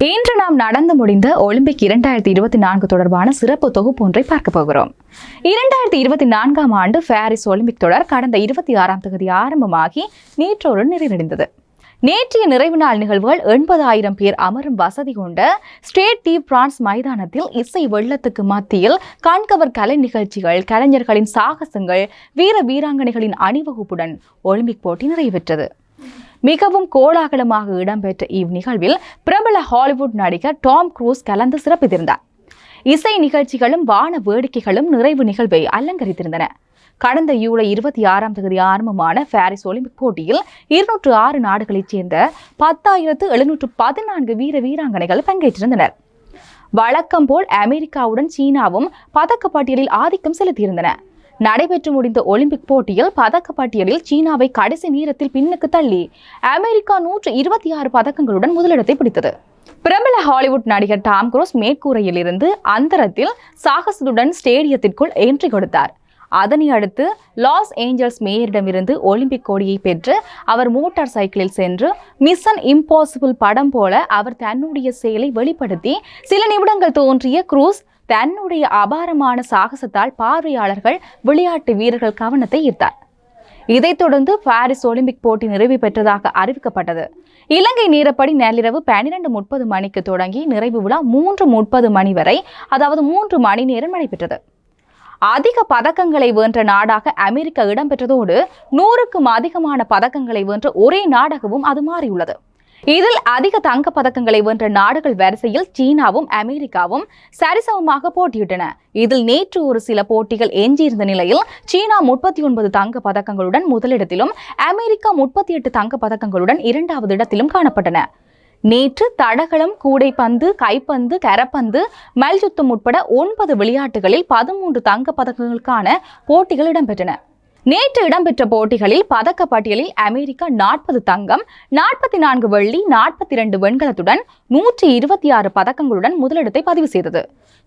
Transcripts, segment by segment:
இன்று நாம் நடந்து முடிந்த ஒலிம்பிக் இரண்டாயிரத்தி இருபத்தி நான்கு தொடர்பான சிறப்பு தொகுப்பு ஒன்றை பார்க்க போகிறோம். இரண்டாயிரத்தி இருபத்தி நான்காம் ஆண்டு பாரிஸ் ஒலிம்பிக் தொடர் கடந்த இருபத்தி ஆறாம் தொகுதி ஆரம்பமாகி நேற்றோடு நிறைவடைந்தது. நேற்றைய நிறைவு நாள் நிகழ்வுகள் எண்பதாயிரம் பேர் அமரும் வசதி கொண்ட ஸ்டேட் டி பிரான்ஸ் மைதானத்தில் இசை வெள்ளத்துக்கு மத்தியில் கண்கவர் கலை நிகழ்ச்சிகள் கலைஞர்களின் சாகசங்கள் வீர வீராங்கனைகளின் அணிவகுப்புடன் ஒலிம்பிக் போட்டி நிறைவேற்றது மிகவும் கோலாகலமாக இடம்பெற்ற இந்நிகழ்வில் பிரபல ஹாலிவுட் நடிகர் டாம் குரூஸ் கலந்து சிறப்பித்திருந்தார். இசை நிகழ்ச்சிகளும் வான வேடிக்கைகளும் நிறைவு நிகழ்வை அலங்கரித்திருந்தன. கடந்த ஜூலை இருபத்தி ஆறாம் தேதி ஆரம்பமான பாரிஸ் ஒலிம்பிக் போட்டியில் இருநூற்று ஆறு நாடுகளைச் சேர்ந்த பத்தாயிரத்து எழுநூற்று பதினான்கு வீர வீராங்கனைகள் பங்கேற்றிருந்தனர். வழக்கம் போல் அமெரிக்காவுடன் சீனாவும் பதக்கப்பட்டியலில் ஆதிக்கம் செலுத்தியிருந்தன. நடைபெற்று முடிந்த ஒலிம்பிக் போட்டியில் பதக்கப்பட்டியலில் சீனாவை கடைசி நேரத்தில் பின்னுக்கு தள்ளி அமெரிக்கா நூற்று இருபத்தி ஆறு பதக்கங்களுடன் முதலிடத்தை பிடித்தது. பிரபல ஹாலிவுட் நடிகர் டாம் குரூஸ் மேற்கூரையில் இருந்து அந்தரத்தில் சாகசத்துடன் ஸ்டேடியத்திற்குள் என்ட்ரி கொடுத்தார். அதனை அடுத்து லாஸ் ஏஞ்சல்ஸ் மேயரிடமிருந்து ஒலிம்பிக் கோடியை பெற்று அவர் மோட்டார் சைக்கிளில் சென்று மிஷன் இம்பாசிபிள் படம் போல அவர் தன்னுடைய செயலை வெளிப்படுத்தி சில நிமிடங்கள் தோன்றிய குரூஸ் தன்னுடைய அபாரமான சாகசத்தால் பார்வையாளர்கள் விளையாட்டு வீரர்கள் கவனத்தை ஈர்த்தார். இதைத் தொடர்ந்து பாரிஸ் ஒலிம்பிக் போட்டி நிறைவு பெற்றதாக அறிவிக்கப்பட்டது. இலங்கை நேரப்படி நள்ளிரவு பன்னிரண்டு முப்பது மணிக்கு தொடங்கி நிறைவு விழா மூன்று முப்பது மணி வரை அதாவது மூன்று மணி நேரம் நடைபெற்றது. அதிக பதக்கங்களை வென்ற நாடாக அமெரிக்கா இடம்பெற்றதோடு நூறுக்கும் அதிகமான பதக்கங்களை வென்ற ஒரே நாடாகவும் அது மாறியுள்ளது. இதில் அதிக தங்க பதக்கங்களை வென்ற நாடுகள் வரிசையில் சீனாவும் அமெரிக்காவும் சரிசமமாக போட்டியிட்டன. இதில் நேற்று ஒரு சில போட்டிகள் எஞ்சியிருந்த நிலையில் சீனா முப்பத்தி ஒன்பது தங்க பதக்கங்களுடன் முதலிடத்திலும் அமெரிக்கா முப்பத்தி எட்டு தங்க பதக்கங்களுடன் இரண்டாவது இடத்திலும் காணப்பட்டன. நேற்று தடகளம் கூடைப்பந்து கைப்பந்து கரப்பந்து மல்யுத்தம் உட்பட ஒன்பது விளையாட்டுகளில் பதிமூன்று தங்க பதக்கங்களுக்கான போட்டிகள் இடம்பெற்றன. நேற்று இடம்பெற்ற போட்டிகளில் பதக்கப்பட்டியலில் அமெரிக்கா நாற்பது தங்கம் நாற்பத்தி நான்கு வெள்ளி நாற்பத்தி இரண்டு வெண்கலத்துடன் நூற்றி இருபத்தி ஆறு பதக்கங்களுடன் முதலிடத்தை பதிவு செய்தது.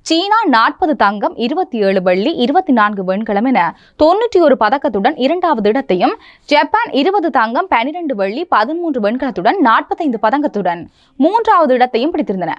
சீனா நாற்பது தங்கம் இருபத்தி ஏழு வெள்ளி இருபத்தி நான்கு வெண்கலம் என தொன்னூற்றி ஒரு பதக்கத்துடன் இரண்டாவது இடத்தையும் ஜப்பான் இருபது தங்கம் பனிரெண்டு வெள்ளி பதிமூன்று வெண்கலத்துடன் நாற்பத்தைந்து பதக்கத்துடன் மூன்றாவது இடத்தையும் பிடித்திருந்தன.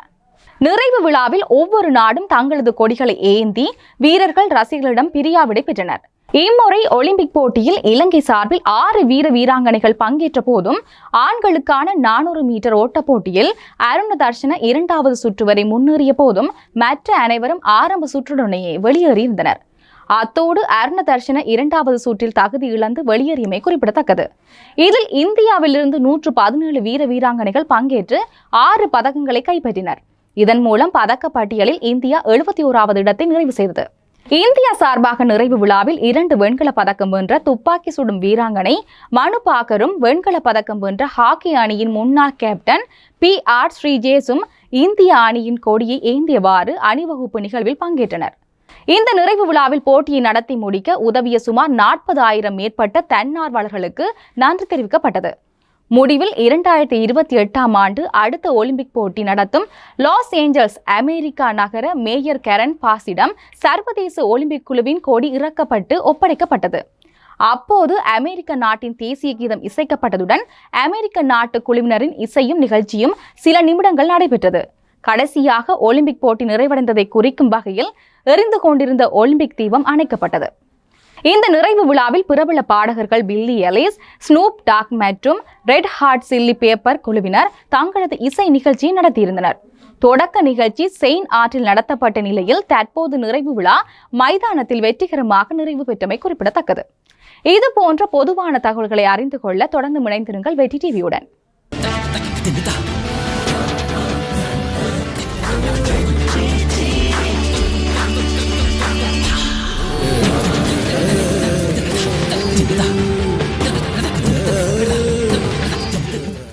நிறைவு விழாவில் ஒவ்வொரு நாடும் தங்களது கொடிகளை ஏந்தி வீரர்கள் ரசிகர்களிடம் பிரியாவிடை பெற்றனர் இம்முறை ஒலிம்பிக் போட்டியில் இலங்கை சார்பில் ஆறு வீர வீராங்கனைகள் பங்கேற்ற போதும் ஆண்களுக்கான நானூறு மீட்டர் ஓட்டப் போட்டியில் அருண தர்ஷன இரண்டாவது சுற்று வரை முன்னேறிய போதும் மற்ற அனைவரும் ஆரம்ப சுற்றுடனேயே வெளியேறியிருந்தனர். அத்தோடு அருண தர்ஷன இரண்டாவது சுற்றில் தகுதி இழந்து வெளியேறியமை குறிப்பிடத்தக்கது. இதில் இந்தியாவிலிருந்து நூற்று பதினேழு வீர வீராங்கனைகள் பங்கேற்று ஆறு பதக்கங்களை கைப்பற்றினர். இதன் மூலம் பதக்க பட்டியலில் இந்தியா எழுபத்தி ஓராவது இடத்தை நிறைவு செய்தது. இந்தியா சார்பாக நிறைவு விழாவில் இரண்டு வெண்கல பதக்கம் வென்ற துப்பாக்கி சுடும் வீராங்கனை மனு பாக்கரும் வெண்கல பதக்கம் வென்ற ஹாக்கி அணியின் முன்னாள் கேப்டன் பி ஆர் ஸ்ரீஜேசும் இந்திய அணியின் கொடியை ஏந்தியவாறு அணிவகுப்பு நிகழ்வில் பங்கேற்றனர். இந்த நிறைவு விழாவில் போட்டியை நடத்தி முடிக்க உதவிய சுமார் நாற்பது ஆயிரம் மேற்பட்ட தன்னார்வலர்களுக்கு நன்றி தெரிவிக்கப்பட்டது. முடிவில் இரண்டாயிரத்தி இருபத்தி எட்டாம் ஆண்டு அடுத்த ஒலிம்பிக் போட்டி நடத்தும் லாஸ் ஏஞ்சல்ஸ் அமெரிக்கா நகர மேயர் கரன் பாஸிடம் சர்வதேச ஒலிம்பிக் குழுவின் கொடி இறக்கப்பட்டு ஒப்படைக்கப்பட்டது. அப்போது அமெரிக்க நாட்டின் தேசிய கீதம் இசைக்கப்பட்டதுடன் அமெரிக்க நாட்டு குழுவினரின் இசையும் நிகழ்ச்சியும் சில நிமிடங்கள் நடைபெற்றது. கடைசியாக ஒலிம்பிக் போட்டி நிறைவடைந்ததை குறிக்கும் வகையில் எரிந்து கொண்டிருந்த ஒலிம்பிக் தீபம் அணைக்கப்பட்டது. இந்த நிறைவு விழாவில் பிரபல பாடகர்கள் பில்லி எலிஸ் ஸ்னூப் டாக் மற்றும் ரெட் ஹார்ட் சில்லி பேப்பர் குழுவினர் தங்களது இசை நிகழ்ச்சியை நடத்தியிருந்தனர். தொடக்க நிகழ்ச்சி செயின் ஆற்றில் நடத்தப்பட்ட நிலையில் தற்போது நிறைவு விழா மைதானத்தில் வெற்றிகரமாக நிறைவு பெற்றமை குறிப்பிடத்தக்கது. இது போன்ற பொதுவான தகவல்களை அறிந்து கொள்ள தொடர்ந்து இணைந்திருங்கள் வெற்றி டிவியுடன்.